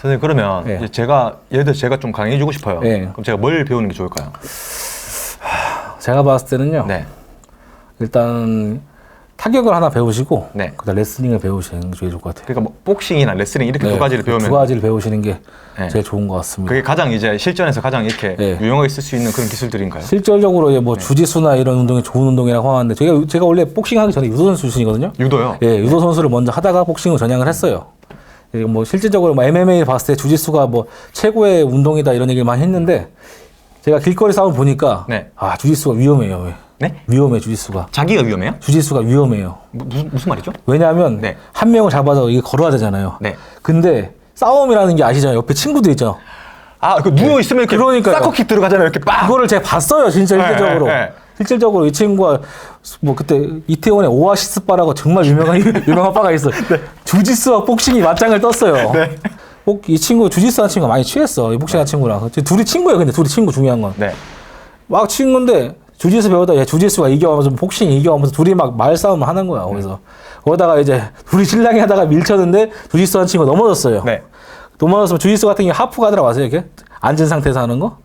선생님 그러면 네. 이제 제가 예를 들어 제가 좀 강의해주고 싶어요. 네. 그럼 제가 뭘 배우는 게 좋을까요? 제가 봤을 때는요. 네. 일단 타격을 하나 배우시고 네. 그다음 레슬링을 배우시는 게 제일 좋을 것 같아요. 그러니까 뭐 복싱이나 레슬링 이렇게 네, 두 가지를 그 배우면 두 가지를 배우시는 게 네. 제일 좋은 것 같습니다. 그게 가장 이제 실전에서 가장 이렇게 네. 유용하게 쓸 수 있는 그런 기술들인가요? 실질적으로 네. 뭐 주짓수나 이런 운동이 좋은 운동이라고 하는데 제가 제가 원래 복싱하기 전에 유도 선수 출신이거든요. 유도요. 예, 유도 선수를 먼저 하다가 복싱으로 전향을 했어요. 예, 뭐 실질적으로 뭐 MMA 봤을 때 주짓수가 뭐 최고의 운동이다 이런 얘기를 많이 했는데 제가 길거리 싸움 보니까 네. 아 주짓수가 위험해요. 네? 위험해 주짓수가. 자기가 위험해요? 주짓수가 위험해요. 무, 무슨 무슨 말이죠? 왜냐하면 네. 한 명을 잡아서 이게 걸어야 되잖아요. 네. 근데 싸움이라는 게 아시잖아요. 옆에 친구들 있죠. 아, 그 누워 있으면 이렇게 그러니까요. 사커킥 들어가잖아요. 이렇게 빡. 그거를 제가 봤어요, 진짜 네, 실질적으로. 네, 네. 실질적으로 이 친구가 뭐 그때 이태원에 오아시스 바라고 정말 유명한 유명한 바가 있어요. 주짓수와 복싱이 맞짱을 떴어요. 네. 꼭이 친구 주짓수 한 친구가 많이 취했어. 이 복싱한 친구랑. 둘이 친구예요. 근데 둘이 친구 중요한 건. 네. 막 친구인데 주짓수 배우다 얘 주짓수가 이겨가면서 복싱 이겨가면서 둘이 막 말싸움을 하는 거야. 거기서. 거기다가 이제 둘이 실랑이 하다가 밀쳤는데 주짓수 한 친구가 넘어졌어요. 네. 넘어졌으면 주짓수 같은 게 하프 가드라고 아세요? 이렇게 앉은 상태에서 하는 거?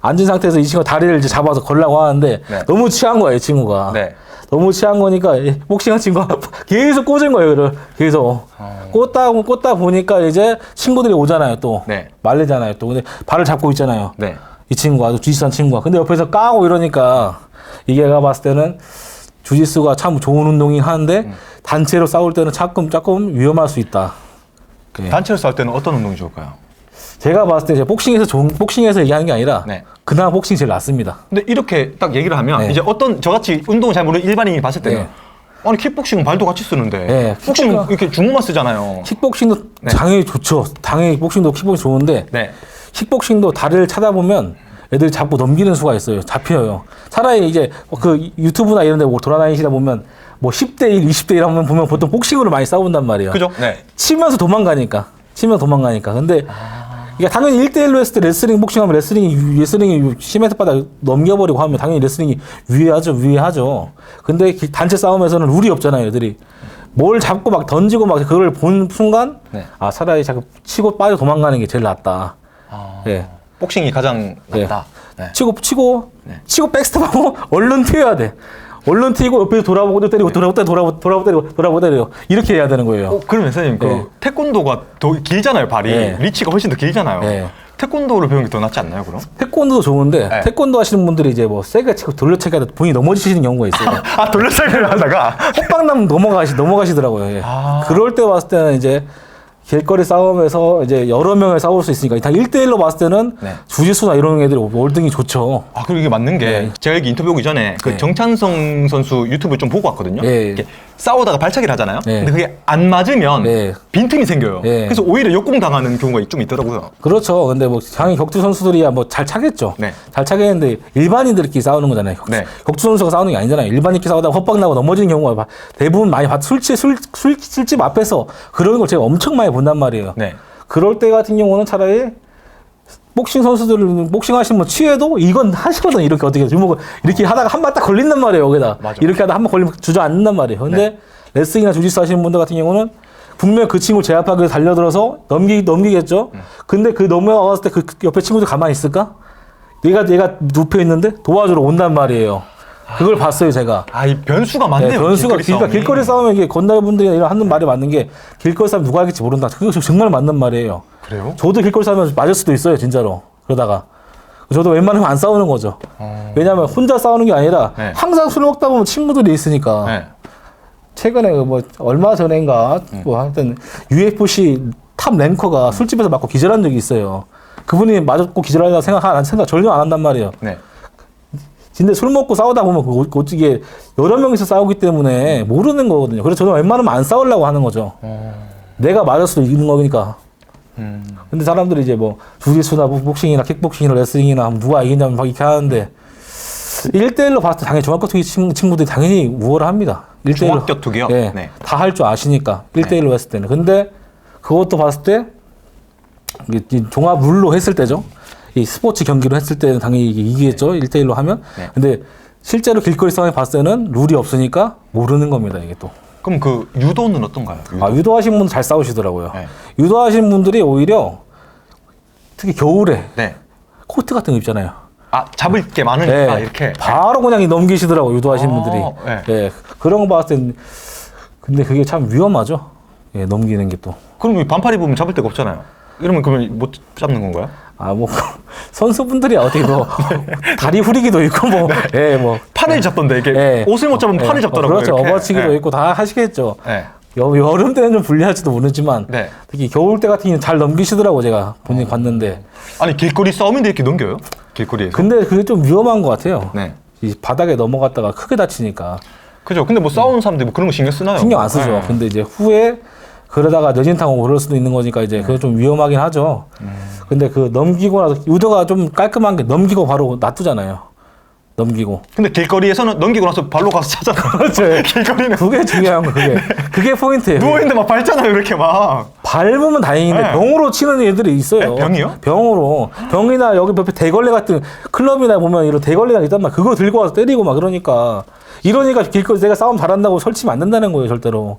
앉은 상태에서 이 친구가 다리를 이제 잡아서 걸라고 하는데 네. 너무 취한 거야, 이 친구가. 네. 너무 취한 거니까 이 복싱한 친구가 계속 꽂은 거예요, 이를 계속. 꽂다, 꽂다 보니까 이제 친구들이 오잖아요, 또. 네. 말리잖아요, 또. 근데 발을 잡고 있잖아요. 네. 이 친구가, 아주 주짓수한 친구가. 근데 옆에서 까고 이러니까 이게 내가 봤을 때는 주짓수가 참 좋은 운동이긴 하는데 음. 단체로 싸울 때는 조금, 조금 위험할 수 있다. 예. 단체로 싸울 때는 어떤 운동이 좋을까요? 제가 봤을 때 이제 복싱에서 좋은, 복싱에서 얘기하는 게 아니라 네. 그나마 복싱이 제일 낫습니다. 근데 이렇게 딱 얘기를 하면 네. 이제 어떤 저같이 운동을 잘 모르는 일반인이 봤을 때는 네. 아니 킥복싱은 발도 같이 쓰는데 네, 복싱 킥복싱- 이렇게 주먹만 쓰잖아요. 킥복싱도 네. 당연히 좋죠. 당연히 복싱도 킥복싱 좋은데 네. 킥복싱도 다리를 찾아보면 애들이 잡고 넘기는 수가 있어요. 잡혀요. 차라리 이제 그 유튜브나 이런 데뭐 돌아다니시다 보면 뭐 10대 1, 20대 1 하면 보면 보통 복싱으로 많이 싸운단 말이에요. 그죠? 네. 치면서 도망가니까. 치면서 도망가니까. 근데 이게 당연히 1대1로 했을 때 레슬링 복싱하면 레슬링이 유- 레슬링이 시멘트 바닥 넘겨버리고 하면 당연히 레슬링이 유리하죠. 유리하죠. 근데 기- 단체 싸움에서는 룰이 없잖아요, 애들이. 뭘 잡고 막 던지고 막 그걸 본 순간 네. 아 차라리 자꾸 치고 빠져 도망가는 게 제일 낫다. 아, 예. 복싱이 가장 예. 낫다. 네. 치고 치고 네. 치고 백스텝하고 얼른 튀어야 돼. 얼른 튀고 옆에서 돌아보고 또 때리고 돌아보고 때리고 돌아보고 돌아보고 때리고 돌아보고 때리고 이렇게 해야 되는 거예요. 어, 그러면 선생님 그 네. 태권도가 더 길잖아요 발이 네. 리치가 훨씬 더 길잖아요. 네. 태권도를 배우는 게 더 낫지 않나요 그럼? 태권도도 좋은데 네. 태권도 하시는 분들이 이제 뭐 세게 치고 돌려차기 하다 본인이 넘어지시는 경우가 있어요. 아 돌려차기를 하다가 헛방 나면 넘어가시 넘어가시더라고요. 예. 아. 그럴 때 봤을 때는 이제 길거리 싸움에서 이제 여러 명을 싸울 수 있으니까 다 1대1로 봤을 때는 네. 주짓수나 이런 애들이 월등히 좋죠. 아 그리고 이게 맞는 게 네. 제가 여기 인터뷰 오기 전에 그 네. 정찬성 선수 유튜브 좀 보고 왔거든요. 네. 이렇게 싸우다가 발차기를 하잖아요. 네. 근데 그게 안 맞으면 네. 빈틈이 생겨요. 네. 그래서 오히려 역공 당하는 경우가 좀 있더라고요. 그렇죠. 근데 뭐 당연히 격투 선수들이야 뭐 잘 차겠죠. 네. 잘 차겠는데 일반인들끼리 싸우는 거잖아요. 격, 네. 격투 선수가 싸우는 게 아니잖아요. 일반인끼리 싸우다가 헛방 나고 넘어지는 경우가 봐- 대부분 많이 봤. 술집 술, 술 술집 앞에서 그런 걸 제가 엄청 많이 본단 말이에요. 네. 그럴 때 같은 경우는 차라리 복싱 선수들은 복싱 하시면 취해도 이건 하시거든 이렇게 어떻게 주먹을 이렇게 하다가 한발딱 걸린단 말이에요 여기다 맞아. 이렇게 하다 한번 걸리면 주저앉는단 말이에요 근데 네. 레슬링이나 주짓수 하시는 분들 같은 경우는 분명 그 친구 제압하기 위해서 달려들어서 넘기 넘기겠죠 음. 근데 그 넘어갔을 때 그 옆에 친구들 가만히 있을까 얘가 얘가 눕혀 있는데 도와주러 온단 말이에요 그걸 봤어요 제가 아 이 변수가 많네요. 네, 변수가 길거리 그러니까. 길거리 싸움에 이게 건달 분들이 이런 하는 말이 맞는 게 길거리 싸움 누가 할지 모른다. 그거 정말 맞는 말이에요. 그래요? 저도 길거리 싸우면 맞을 수도 있어요, 진짜로. 그러다가. 저도 웬만하면 안 싸우는 거죠. 어. 왜냐하면 혼자 싸우는 게 아니라 네. 항상 술 먹다 보면 친구들이 있으니까. 네. 최근에 그뭐 얼마 전인가 음. 뭐 하여튼 UFC 탑 랭커가 술집에서 맞고 기절한 적이 있어요. 그분이 맞았고 기절하다 생각 안 생각 전혀 안 한단 말이에요. 네. 근데 술 먹고 싸우다 보면 그 어떻게 여러 명이서 싸우기 때문에 모르는 거거든요. 그래서 저는 웬만하면 안 싸우려고 하는 거죠. 어. 내가 맞을 수도 있는 거니까. 음. 근데 사람들이 이제 뭐 주짓수나 뭐 복싱이나 킥복싱이나 레슬링이나 하면 누가 이기냐면 막 이렇게 하는데 1대1로 봤을 때 당연히 친- 친구들이 당연히 우월합니다. 1대1로. 중학교투기요? 예. 네. 다 할 줄 아시니까 1대1로 했을 때는. 근데 그것도 봤을 때 이게 이 종합 룰로 했을 때죠. 이 스포츠 경기로 했을 때는 당연히 이기겠죠. 1대1로 하면. 네. 근데 실제로 길거리 싸움에 봤을 때는 룰이 없으니까 모르는 겁니다. 이게 또. 그럼 그 유도는 어떤가요? 유도. 아, 유도하신 분들 잘 싸우시더라고요. 네. 유도하신 분들이 오히려 특히 겨울에 네. 코트 같은 거 입잖아요. 아 잡을 게 많으니까 네, 이렇게. 바로 그냥 넘기시더라고 유도하시는 어, 분들이. 네. 예, 그런 거 봤을 땐 근데 그게 참 위험하죠. 예, 넘기는 게 또. 그럼 이 반팔 입으면 잡을 데가 없잖아요. 이러면 그러면 못 잡는 건가요? 아, 뭐, 선수분들이 어떻게 뭐, 다리 후리기도 있고, 뭐, 예, 뭐. 팔을 잡던데 이게 예. 옷을 못 잡으면 예, 팔을 잡더라고요. 그렇죠. 이렇게. 업어치기도 네. 있고 다 하시겠죠. 네. 여, 여름 때는 좀 불리할지도 모르지만, 네. 특히 겨울 때 같은 경우는 잘 넘기시더라고, 제가 본인 어. 봤는데. 아니 길거리 싸움인데 이렇게 넘겨요? 길거리에서. 근데 그게 좀 위험한 것 같아요. 네. 이 바닥에 넘어갔다가 크게 다치니까. 그죠. 근데 뭐 싸우는 사람들이 뭐 그런 거 신경 쓰나요? 신경 안 쓰죠. 네. 근데 이제 후에 그러다가 뇌진탕 그럴 수도 있는 거니까 이제 그게 좀 위험하긴 하죠. 음. 근데 그 넘기고 나서 유도가 좀 깔끔한 게 넘기고 바로 놔두잖아요. 넘기고. 근데 길거리에서는 넘기고 나서 발로 가서 차잖아요. 그렇죠. 길거리는 그게 중요한 거 그게. 그게 포인트예요. 누워 있는데 막 밟잖아요. 이렇게 막. 밟으면 다행인데 네. 병으로 치는 애들이 있어요. 네? 병이요? 병으로. 병이나 여기 옆에 대걸레 같은 클럽이나 보면 이런 대걸레가 있단 말. 그거 들고 와서 때리고 막 그러니까 이러니까 길거리 내가 싸움 잘한다고 설치면 안 된다는 거예요 절대로.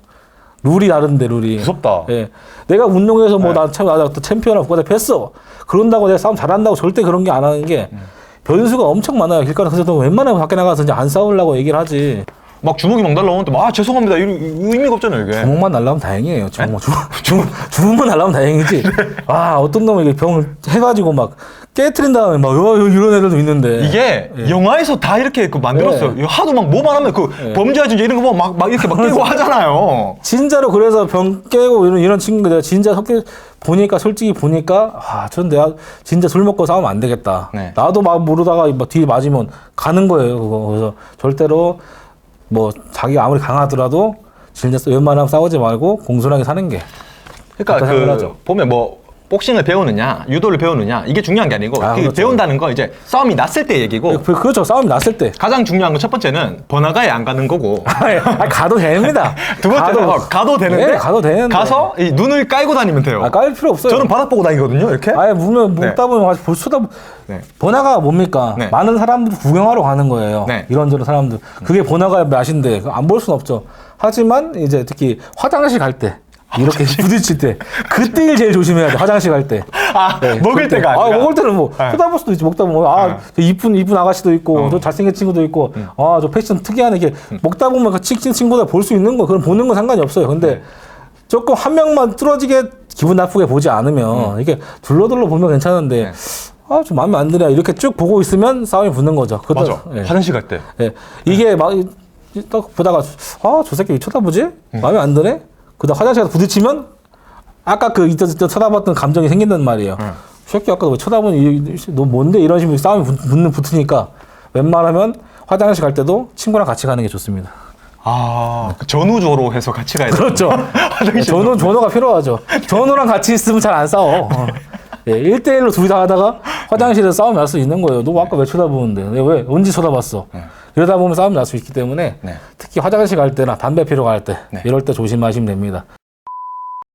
룰이 다른데 룰이. 무섭다. 예. 내가 운동에서 네. 뭐나 참, 나 챔피언하고 국가대표 했어. 그런다고 내가 싸움 잘한다고 절대 그런 게 안 하는 게 음. 변수가 엄청 많아요. 길거리 그래서 웬만하면 밖에 나가서 이제 안 싸우려고 얘기를 하지. 막 주먹이 막 날라오는데 막 아, 죄송합니다. 이런 의미가 없잖아요, 이게. 주먹만 날라면 다행이에요. 주먹, 네? 주먹, 주먹, 주먹만 날라면 다행이지. 아, 어떤 놈이 병을 해가지고 막 깨트린 다음에 막 어, 이런 애들도 있는데. 이게 예. 영화에서 다 이렇게 그 만들었어요. 예. 하도 막 뭐만 하면 그 예. 범죄자지 이런 거 막, 막 이렇게 막 깨고 하잖아요. 진짜로 그래서 병 깨고 이런, 이런 친구들 내가 진짜 섞여 보니까 솔직히 보니까 아, 전 내가 진짜 술 먹고 싸우면 안 되겠다. 네. 나도 막 모르다가 막 뒤에 맞으면 가는 거예요. 그거. 그래서 절대로 뭐 자기가 아무리 강하더라도 진짜 웬만하면 싸우지 말고 공손하게 사는 게. 그러니까 그. 보면 뭐 복싱을 배우느냐, 유도를 배우느냐 이게 중요한 게 아니고 아, 그 그렇죠. 배운다는 건 이제 싸움이 났을 때 얘기고 그- 그렇죠. 싸움이 났을 때. 가장 중요한 건 첫 번째는 번화가에 안 가는 거고 아니, 아니, 가도 됩니다. 두 번째는 가도, 가도 되는데 네, 가도 되는데. 가서 이 눈을 깔고 다니면 돼요. 아, 깔 필요 없어요. 저는 바닥 보고 다니거든요, 이렇게. 아예 물면 네. 묻다 보면 볼 수다 네. 번화가 뭡니까? 네. 많은 사람들이 구경하러 가는 거예요. 네. 이런저런 사람들. 그게 번화가의 맛인데 안볼 수는 없죠. 하지만 이제 특히 화장실 갈 때 이렇게 부딪힐 때 그때 일 제일 조심해야 돼. 화장실 갈 때. 아, 먹을 그때. 때가 아, 아니라. 먹을 때는 뭐 네. 쳐다볼 수도 있지. 먹다 보면 아, 네. 저 이쁜 이쁜 아가씨도 있고 어. 음. 저 잘생긴 친구도 있고 아, 저 패션 특이한 이게 먹다 보면 그 친친 친구들 볼수 있는 거 그럼 보는 건 상관이 없어요. 근데 네. 조금 한 명만 뚫어지게 기분 나쁘게 보지 않으면 이게 둘러둘러 보면 괜찮은데 음. 네. 아, 좀 마음에 안 드냐. 이렇게 쭉 보고 있으면 싸움이 붙는 거죠. 그다- 맞아. 예. 화장실 갈 때. 예. 이게 막, 이- 딱 보다가, 아, 저 새끼 왜 쳐다보지? 음. 마음에 안 드네? 그다음 화장실 가서 부딪히면, 아까 그, 이때, 이때 쳐다봤던 감정이 생긴단 말이에요. 음. 이 새끼 아까 왜 쳐다보니, 너 뭔데? 이런 식으로 싸움이 붙, 붙는, 붙으니까, 웬만하면 화장실 갈 때도 친구랑 같이 가는 게 좋습니다. 아, 그 전우조로 해서 같이 가야 돼. 그렇죠. 전우, 전우가 필요하죠. 전우랑 같이 있으면 잘 안 싸워. 어. 예, 1대1로 둘이 다 하다가 화장실에서 싸움이 날 수 있는 거예요. 너 아까 왜 쳐다보는데? 왜? 언제 쳐다봤어? 이러다 보면 싸움이 날수 있기 때문에 네. 특히 화장실 갈 때나 담배 피러 갈 때 네. 이럴 때 조심하시면 됩니다.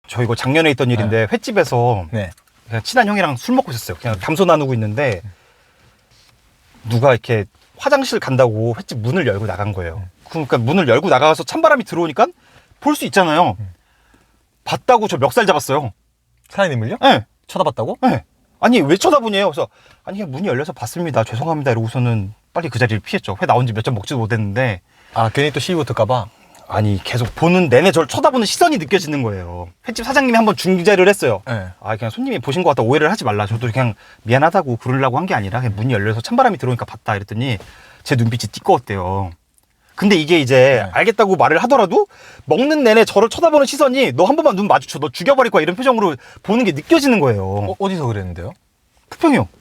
저 이거 작년에 있던 일인데 횟집에서 네. 그냥 친한 형이랑 술 먹고 있었어요. 그냥 담소 나누고 있는데 누가 이렇게 화장실 간다고 횟집 문을 열고 나간 거예요. 그러니까 문을 열고 나가서 찬바람이 들어오니까 볼 수 있잖아요. 봤다고 저 멱살 잡았어요. 사장님을요? 예. 쳐다봤다고? 예. 아니 왜 쳐다보냐요? 그래서 아니 문이 열려서 봤습니다. 죄송합니다. 이러고서는 빨리 그 자리를 피했죠. 회 나온 지 몇 점 먹지도 못했는데 아, 괜히 또 시비 붙을까봐. 아니 계속 보는 내내 저를 쳐다보는 시선이 느껴지는 거예요. 횟집 사장님이 한번 중재를 했어요. 네. 아 그냥 손님이 보신 것 같다 오해를 하지 말라. 저도 그냥 미안하다고 그러려고 한 게 아니라 그냥 문이 열려서 찬바람이 들어오니까 봤다 이랬더니 제 눈빛이 띠꺼웠대요. 근데 이게 이제 네. 알겠다고 말을 하더라도 먹는 내내 저를 쳐다보는 시선이 너 한 번만 눈 마주쳐 너 죽여버릴 거야 이런 표정으로 보는 게 느껴지는 거예요. 어, 어디서 그랬는데요? 부평이요.